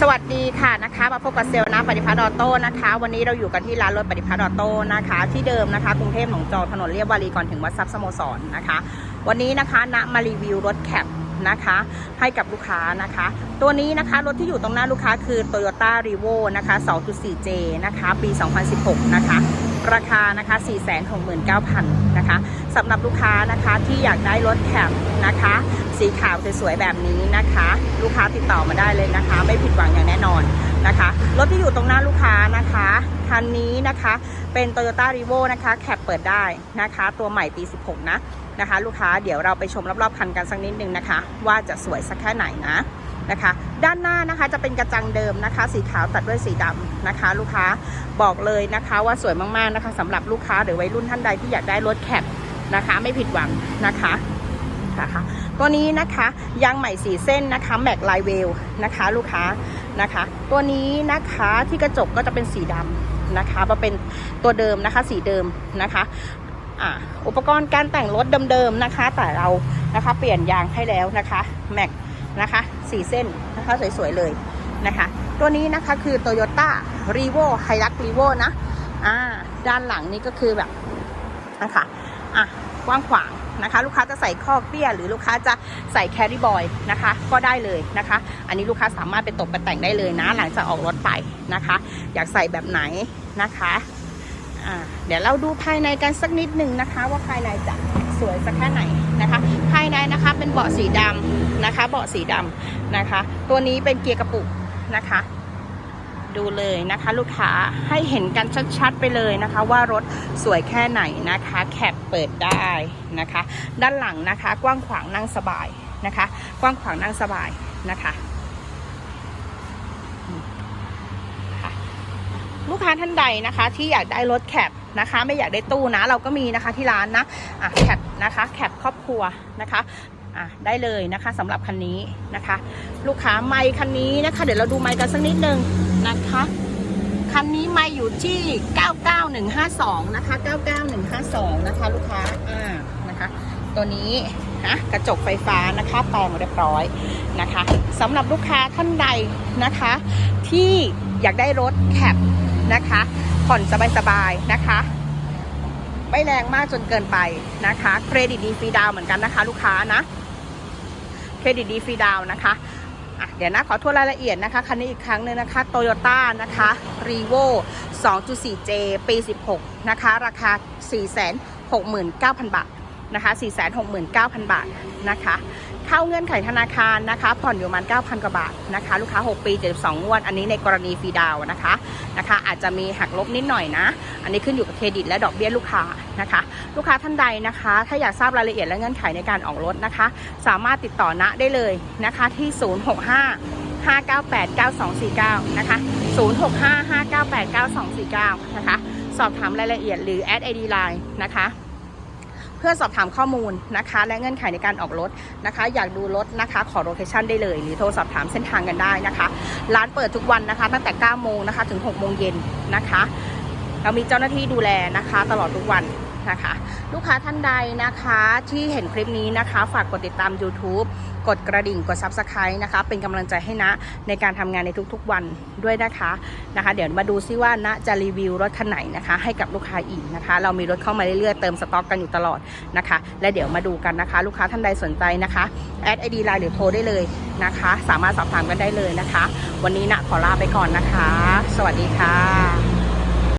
สวัสดีค่ะนะคะ มาพบกับเซลล์นะปฏิพัฒน์ออโต้นะคะ วันนี้เราอยู่กันที่ร้านรถปฏิพัฒน์ออโต้นะคะ ที่เดิมนะคะกรุงเทพหนองจอกถนนเรียบวารีก่อนถึงวัดทรัพย์สโมสรนะคะ วันนี้นะคะณมารีวิวรถแคปนะคะ ให้กับลูกค้านะคะ ตัวนี้นะคะรถที่อยู่ตรงหน้าลูกค้าคือ Toyota r e v o นะคะ 2.4J นะคะ ปี 2016 นะคะ ราคานะคะ 469,000 นะคะ สำหรับลูกค้านะคะที่อยากได้รถแคปนะคะ สีขาวสวยๆแบบนี้นะคะ ลูกค้าติดต่อมาได้เลยนะคะ ไม่ผิดหวังอย่างแน่นอนนะคะรถที่อยู่ตรงหน้าลูกค้านะคะคันนี้นะคะเป็น Toyota r e v o นะคะแคปเปิดได้นะคะ ตัวใหม่ปี 16 นะนะคะ ลูกค้าเดี๋ยวเราไปชมรอบๆคันกันสักนิดนึงนะคะ ว่าจะสวยสักแค่ไหนนะนะคะ ด้านหน้านะคะจะเป็นกระจังเดิมนะคะ สีขาวตัดด้วยสีดำนะคะ ลูกค้าบอกเลยนะคะว่าสวยมากๆนะคะสำหรับลูกค้าหรือวัยรุ่นท่านใดที่อยากได้รถแคป นะคะ ไม่ผิดหวังนะคะนะคะตัวนี้นะคะยางใหม่สีเส้นนะคะแม็กไลเวลนะคะลูกค้านะคะ ตัวนี้นะคะที่กระจกก็จะเป็นสีดำนะคะมาเป็นตัวเดิมนะคะสีเดิมนะคะอ่าอุปกรณ์การแต่งรถเดิมๆนะคะ แต่เรานะคะเปลี่ยนยางให้แล้วนะคะแม็กนะคะสีเส้นนะคะสวยๆเลยนะคะ ตัวนี้นะคะคือ Toyota r e v o h i l u x r e v o นะอ่าด้านหลังนี่ก็คือแบบนะคะอะ กว้างขวางนะคะ ลูกค้าจะใส่ข้อเปี้ย หรือลูกค้าจะใส่แคริบอยนะคะ ก็ได้เลยนะคะ อันนี้ลูกค้าสามารถไปตกไปแต่งได้เลยนะ หลังจากออกรถไปนะคะ อยากใส่แบบไหนนะคะเดี๋ยวเราดูภายในกันสักนิดหนึ่งนะคะ ว่าภายในจะสวยสักแค่ไหนนะคะ ภายในนะคะเป็นเบาะสีดำนะคะ เบาะสีดำนะคะ ตัวนี้เป็นเกียร์กระปุกนะคะ ดูเลยนะคะ ลูกค้าให้เห็นกันชัดๆไปเลยนะคะ ว่ารถสวยแค่ไหนนะคะแคปเปิดได้นะคะ ด้านหลังนะคะ กว้างขวางนั่งสบายนะคะ กว้างขวางนั่งสบายนะคะลูกค้าท่านใดนะคะ ที่อยากได้รถแคปนะคะ ไม่อยากได้ตู้นะ เราก็มีนะคะที่ร้านนะอะแคปนะคะแคปครอบครัวนะคะ อะได้เลยนะคะสำหรับคันนี้นะคะ ลูกค้าไมค์คันนี้นะคะ เดี๋ยวเราดูไมค์กันสักนิดนึงนะคะคันนี้ไมค์อยู่ที่ 99152 นะคะ 99152 นะคะ ลูกค้าอ่านะคะ ตัวนี้นะกระจกไฟฟ้านะคะแปลงเรียบร้อยนะคะสำหรับลูกค้าท่านใดนะคะ ที่อยากได้รถแคปนะคะ ผ่อนสบายๆนะคะไม่แรงมากจนเกินไปนะคะ เครดิตดีฟรีดาวเหมือนกันนะคะ ลูกค้านะ รดิตดีฟรีดาวนะคะเดี๋ยวนะขอทวนรายละเอียดนะคะ คันนี้อีกครั้งหนึงนะคะโตโยต้านะคะ r e v o 2.4J ปี 16 นะคะ ราคา 469,000 บาท นะคะ 469,000 บาทนะคะ เข้าเงื่อนไขธนาคารนะคะ ผ่อนอยู่ประมาณ 9,000 กว่าบาทนะคะ ลูกค้า 6 ปี 72 งวด อันนี้ในกรณีฟรีดาวนะคะ นะคะ อาจจะมีหักลบนิดหน่อยนะ อันนี้ขึ้นอยู่กับเครดิตและดอกเบี้ยลูกค้านะคะ ลูกค้าท่านใดนะคะ ถ้าอยากทราบรายละเอียดและเงื่อนไขในการออกรถนะคะ สามารถติดต่อณได้เลยนะคะที่ 065 598 9249 นะคะ 065 598 9249 นะคะ สอบถามรายละเอียดหรือแอดไอดีไลน์นะคะ เพื่อสอบถามข้อมูลนะคะ และเงื่อนไขในการออกรถนะคะ อยากดูรถนะคะ ขอโลเคชั่นได้เลย หรือโทรสอบถามเส้นทางกันได้นะคะ ร้านเปิดทุกวันนะคะ ตั้งแต่ 9 โมงนะคะ ถึง 6 โมงเย็นนะคะ เรามีเจ้าหน้าที่ดูแลนะคะ ตลอดทุกวันนะคะ ลูกค้าท่านใดนะคะที่เห็นคลิปนี้นะคะ ฝากกดติดตาม YouTube กดกระดิ่งกด Subscribe นะคะ เป็นกำลังใจให้นะในการทำงานในทุกๆวันด้วยนะคะนะคะ เดี๋ยวมาดูซิว่าณจะรีวิวรถคันไหนนะคะ ให้กับลูกค้าอีกนะคะ เรามีรถเข้ามาเรื่อยๆเติมสต็อกกันอยู่ตลอดนะคะ และเดี๋ยวมาดูกันนะคะ ลูกค้าท่านใดสนใจนะคะแอดไอดีไลน์หรือโทรได้เลยนะคะ สามารถสอบถามกันได้เลยนะคะ วันนี้นะขอลาไปก่อนนะคะ สวัสดีค่ะ